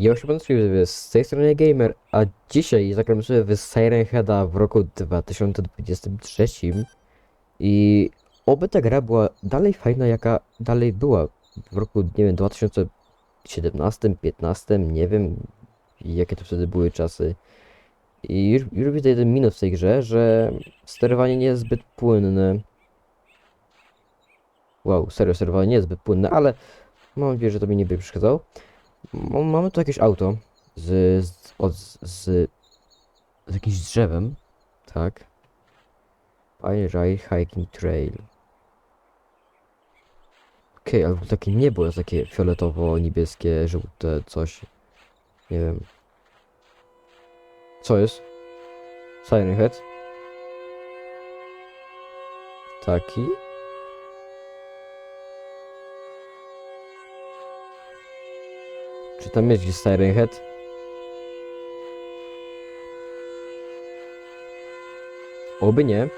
Ja się sobie z tej strony Gamer, a dzisiaj zagramy sobie w Siren Heada w roku 2023 i oby ta gra była dalej fajna, jaka dalej była w roku, nie wiem, 2017, 15, nie wiem, jakie to wtedy były czasy. I już, już widzę jeden minus w tej grze, że sterowanie nie jest zbyt płynne. Wow, serio, sterowanie nie jest zbyt płynne, ale mam nadzieję, że to mi nie będzie przeszkadzało. Mamy tu jakieś auto z, z, od, z, z jakimś drzewem, tak? Ride Hiking Trail. Okej, ale takie niebo jest takie fioletowo-niebieskie, żółte, coś. Nie wiem. Co jest? Siren Head? Taki? Czy tam jest gdzieś Siren Head? Oby nie.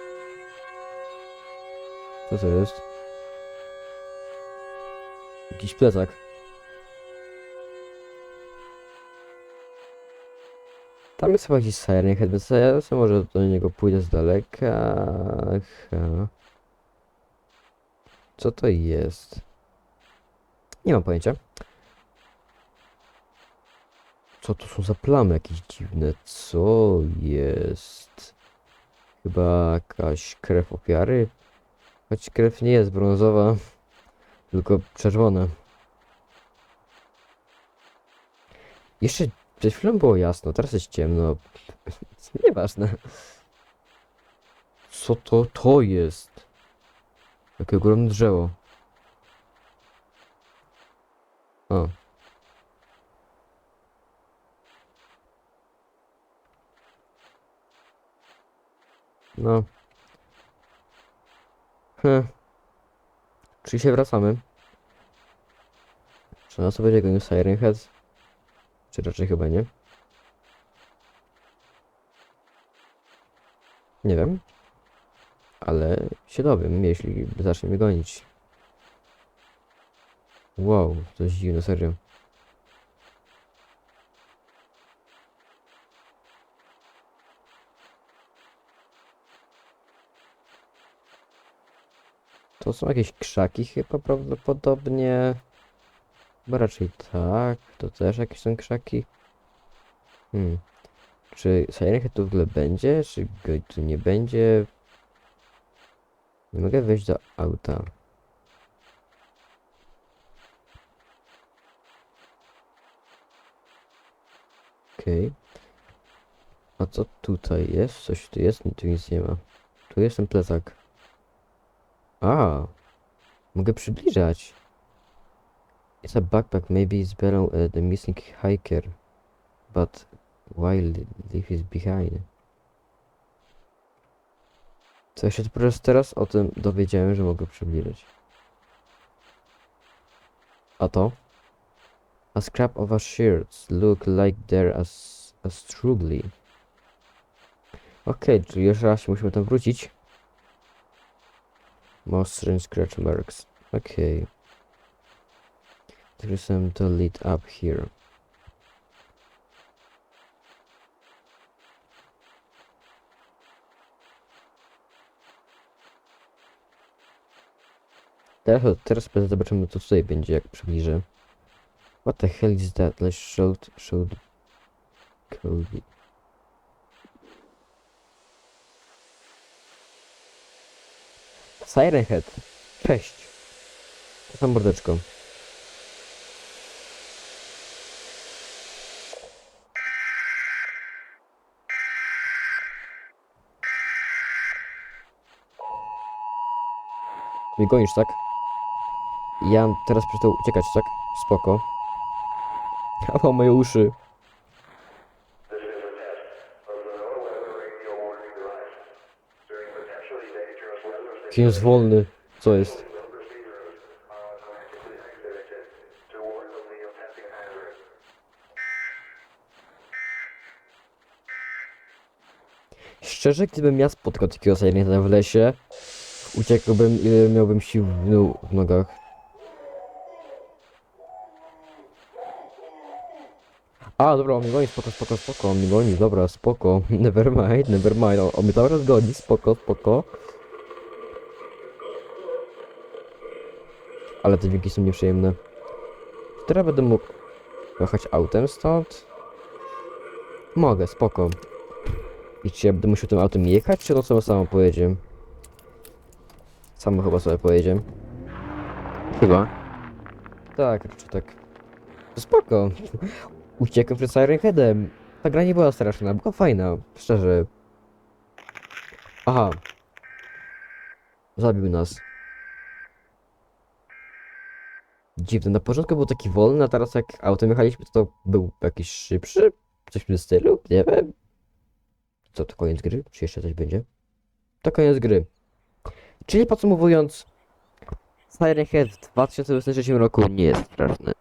Co to jest? Jakiś plecak. Tam jest chyba gdzieś Siren Head, więc ja sobie może do niego pójdę z daleka. Co to jest? Nie mam pojęcia. Co to są za plamy jakieś dziwne? Co jest? Chyba jakaś krew ofiary? Choć krew nie jest brązowa, tylko czerwona. Jeszcze przed chwilą było jasno, teraz jest ciemno. Nieważne. Co to to jest? Jakie ogromne drzewo. O. No. Hm. Czy się wracamy? Czy nas będzie gonił Siren Head? Czy raczej chyba nie? Nie wiem. Ale się dowiem, jeśli zacznie mnie gonić. Wow, to jest dziwne, serio. To są jakieś krzaki chyba prawdopodobnie. Chyba raczej tak. To też jakieś są krzaki. Hmm. Czy Siren Head tu w ogóle będzie? Czy go tu nie będzie? Nie mogę wejść do auta. Okej. A co tutaj jest? Coś tu jest? Tu nic nie ma. Tu jest ten plecak. A, mogę przybliżać. It's a backpack. Maybe it's better uh, the missing hiker. But why leave is behind? Co ja się dopiero teraz o tym dowiedziałem, że mogę przybliżyć. A to? A scrap of our shirts look like they're as, as truly. Okej, czyli jeszcze raz musimy tam wrócić. Most and scratch marks. Okay. There is some to lead up here. Teraz, teraz zobaczymy co tutaj będzie jak przybliżę. What the hell is that? Let's show show Cody. Siren Head. Cześć. To tam mordeczko. Mnie gonisz, tak? Ja teraz przestał uciekać, tak? Spoko. Ała, moje uszy. Jaki jest wolny. Co jest? Szczerze, gdybym ja spotkał takiego Silenta w lesie, uciekłbym ile miałbym sił w, no- w nogach. A, dobra, on mnie goni, spoko, spoko, spoko, on mnie goni, dobra, spoko, never mind, never mind, on, on mnie cały czas goni, spoko, spoko. Ale te dźwięki są nieprzyjemne. Czy teraz będę mógł jechać autem stąd? Mogę, spoko. I czy ja będę musiał tym autem jechać, czy to sobie samo pojedzie? Samo chyba sobie pojedzie. Chyba. Tak, raczej tak. Spoko. Uciekłem przed Siren Headem. Ta gra nie była straszna, była fajna, szczerze. Aha. Zabił nas. Dziwne, na początku był taki wolny, a teraz jak autem jechaliśmy, to, był jakiś szybszy? Coś w tym stylu? Nie wiem. Co, to koniec gry? Czy jeszcze coś będzie? To koniec gry. Czyli podsumowując, Siren Head w 2023 roku nie jest straszny.